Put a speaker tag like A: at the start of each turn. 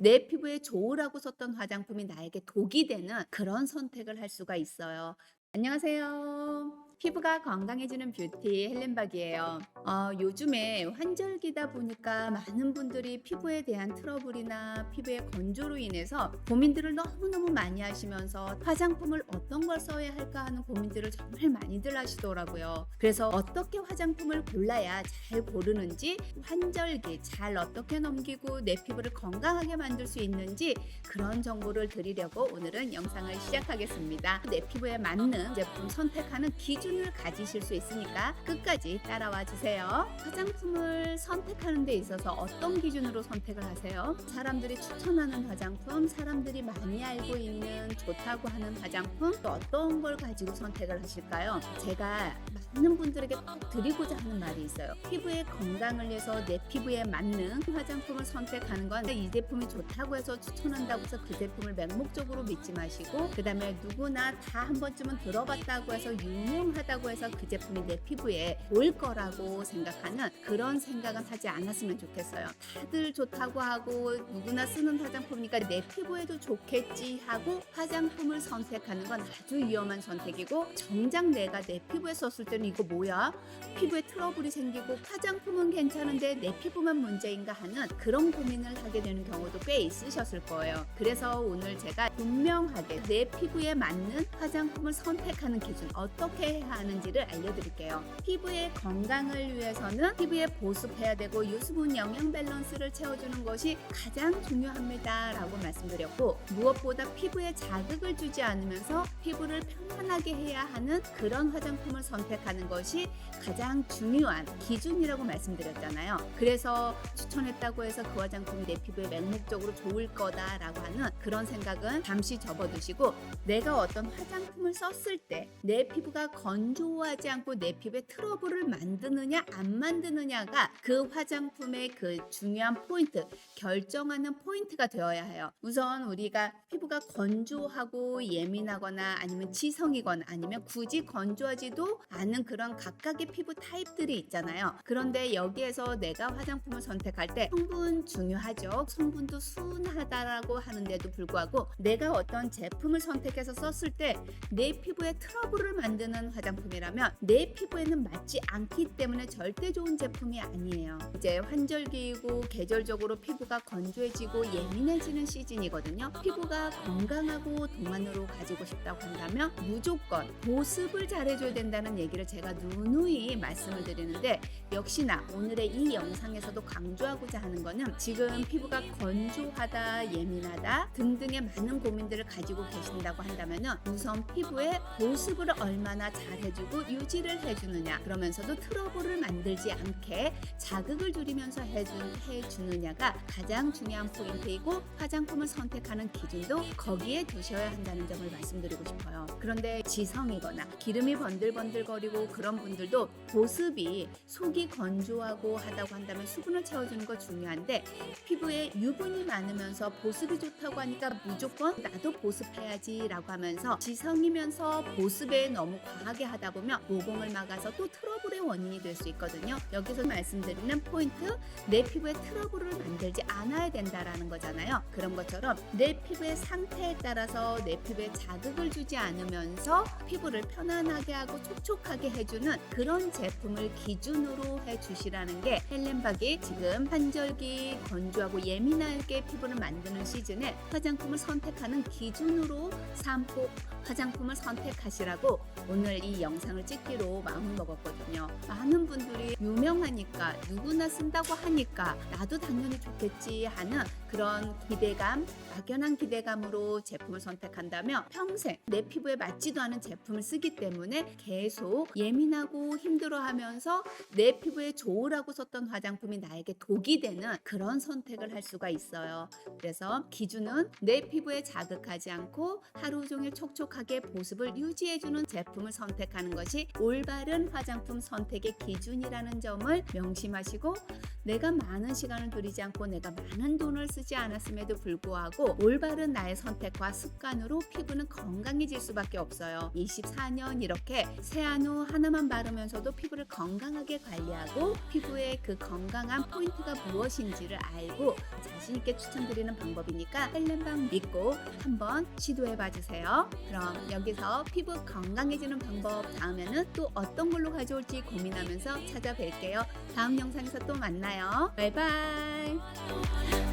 A: 내 피부에 좋으라고 썼던 화장품이 나에게 독이 되는 그런 선택을 할 수가 있어요. 안녕하세요. 피부가 건강해지는 뷰티 헬렌박이에요. 어, 요즘에 환절기다 보니까 많은 분들이 피부에 대한 트러블이나 피부의 건조로 인해서 고민들을 너무너무 많이 하시면서 화장품을 어떤 걸 써야 할까 하는 고민들을 정말 많이들 하시더라고요. 그래서 어떻게 화장품을 골라야 잘 고르는지 환절기 잘 어떻게 넘기고 내 피부를 건강하게 만들 수 있는지 그런 정보를 드리려고 오늘은 영상을 시작하겠습니다. 내 피부에 맞는 제품 선택하는 기준 을 가지실 수 있으니까 끝까지 따라와 주세요. 화장품을 선택하는 데 있어서 어떤 기준으로 선택을 하세요? 사람들이 추천하는 화장품, 사람들이 많이 알고 있는 좋다고 하는 화장품, 또 어떤 걸 가지고 선택을 하실까요? 제가 많은 분들에게 꼭 드리고자 하는 말이 있어요. 피부의 건강을 위해서 내 피부에 맞는 화장품을 선택하는 건 이 제품이 좋다고 해서 추천한다고 해서 그 제품을 맹목적으로 믿지 마시고 그 다음에 누구나 다 한 번쯤은 들어봤다고 해서 유명 하다고 해서 그 제품이 내 피부에 올 거라고 생각하는 그런 생각은 하지 않았으면 좋겠어요. 다들 좋다고 하고 누구나 쓰는 화장품이니까 내 피부에도 좋겠지 하고 화장품을 선택하는 건 아주 위험한 선택이고 정작 내가 내 피부에 썼을 때는 이거 뭐야? 피부에 트러블이 생기고 화장품은 괜찮은데 내 피부만 문제인가 하는 그런 고민을 하게 되는 경우도 꽤 있으셨을 거예요. 그래서 오늘 제가 분명하게 내 피부에 맞는 화장품을 선택하는 기준 어떻게 해야 하는지를 알려드릴게요. 피부의 건강을 위해서는 피부에 보습해야 되고 유수분 영양 밸런스를 채워주는 것이 가장 중요합니다 라고 말씀드렸고 무엇보다 피부에 자극을 주지 않으면서 피부를 편안하게 해야 하는 그런 화장품을 선택하는 것이 가장 중요한 기준이라고 말씀드렸잖아요. 그래서 추천했다고 해서 그 화장품이 내 피부에 맹목적으로 좋을 거다라고 하는 그런 생각은 잠시 접어두시고 내가 어떤 화장품을 썼을 때 내 피부가 건 조하지 않고 내 피부에 트러블을 만드느냐 안 만드느냐가 그 화장품의 그 중요한 포인트 결정하는 포인트가 되어야 해요. 우선 우리가 피부가 건조하고 예민하거나 아니면 지성이거나 아니면 굳이 건조하지도 않은 그런 각각의 피부 타입들이 있잖아요. 그런데 여기에서 내가 화장품을 선택할 때 성분 중요하죠. 성분도 순하다라고 하는데도 불구하고 내가 어떤 제품을 선택해서 썼을 때 내 피부에 트러블을 만드는 화장품 이라면 내 피부에는 맞지 않기 때문에 절대 좋은 제품이 아니에요. 이제 환절기이고 계절적으로 피부가 건조해지고 예민해지는 시즌이거든요. 피부가 건강하고 동안으로 가지고 싶다고 한다면 무조건 보습을 잘해줘야 된다는 얘기를 제가 누누이 말씀을 드리는데 역시나 오늘의 이 영상에서도 강조하고자 하는 거는 지금 피부가 건조하다, 예민하다 등등의 많은 고민들을 가지고 계신다고 한다면은 우선 피부에 보습을 얼마나 잘 해주고 유지를 해주느냐 그러면서도 트러블을 만들지 않게 자극을 줄이면서 해주, 해주느냐가 가장 중요한 포인트이고 화장품을 선택하는 기준도 거기에 두셔야 한다는 점을 말씀드리고 싶어요. 그런데 지성이거나 기름이 번들번들거리고 그런 분들도 보습이 속이 건조하고 하다고 한다면 수분을 채워주는 거 중요한데 피부에 유분이 많으면서 보습이 좋다고 하니까 무조건 나도 보습해야지 라고 하면서 지성이면서 보습에 너무 과하게 하다 보면 모공을 막아서 또 트러블의 원인이 될 수 있거든요. 여기서 말씀드리는 포인트 내 피부에 트러블을 만들지 않아야 된다라는 거잖아요. 그런 것처럼 내 피부의 상태에 따라서 내 피부에 자극을 주지 않으면서 피부를 편안하게 하고 촉촉하게 해주는 그런 제품을 기준으로 해주시라는 게 헬렌박이 지금 환절기 건조하고 예민하게 피부를 만드는 시즌에 화장품을 선택하는 기준으로 삼고 화장품을 선택하시라고 오늘 이 영상을 찍기로 마음을 먹었거든요. 많은 분들이 유명하니까 누구나 쓴다고 하니까 나도 당연히 좋겠지 하는 그런 기대감, 막연한 기대감으로 제품을 선택한다면 평생 내 피부에 맞지도 않은 제품을 쓰기 때문에 계속 예민하고 힘들어하면서 내 피부에 좋으라고 썼던 화장품이 나에게 독이 되는 그런 선택을 할 수가 있어요. 그래서 기준은 내 피부에 자극하지 않고 하루 종일 촉촉하게 보습을 유지해주는 제품을 선택하는 것이 올바른 화장품 선택의 기준이라는 점을 명심하시고 내가 많은 시간을 들이지 않고 내가 많은 돈을 쓰지 쓰지 않았음에도 불구하고 올바른 나의 선택과 습관으로 피부는 건강해질 수밖에 없어요. 24년 이렇게 세안후 하나만 바르면서도 피부를 건강하게 관리하고 피부의 그 건강한 포인트가 무엇인지를 알고 자신 있게 추천드리는 방법이니까 헬렌방 믿고 한번 시도해 봐 주세요. 그럼 여기서 피부 건강해지는 방법 다음에는 또 어떤 걸로 가져올지 고민하면서 찾아뵐게요. 다음 영상에서 또 만나요. 바이바이.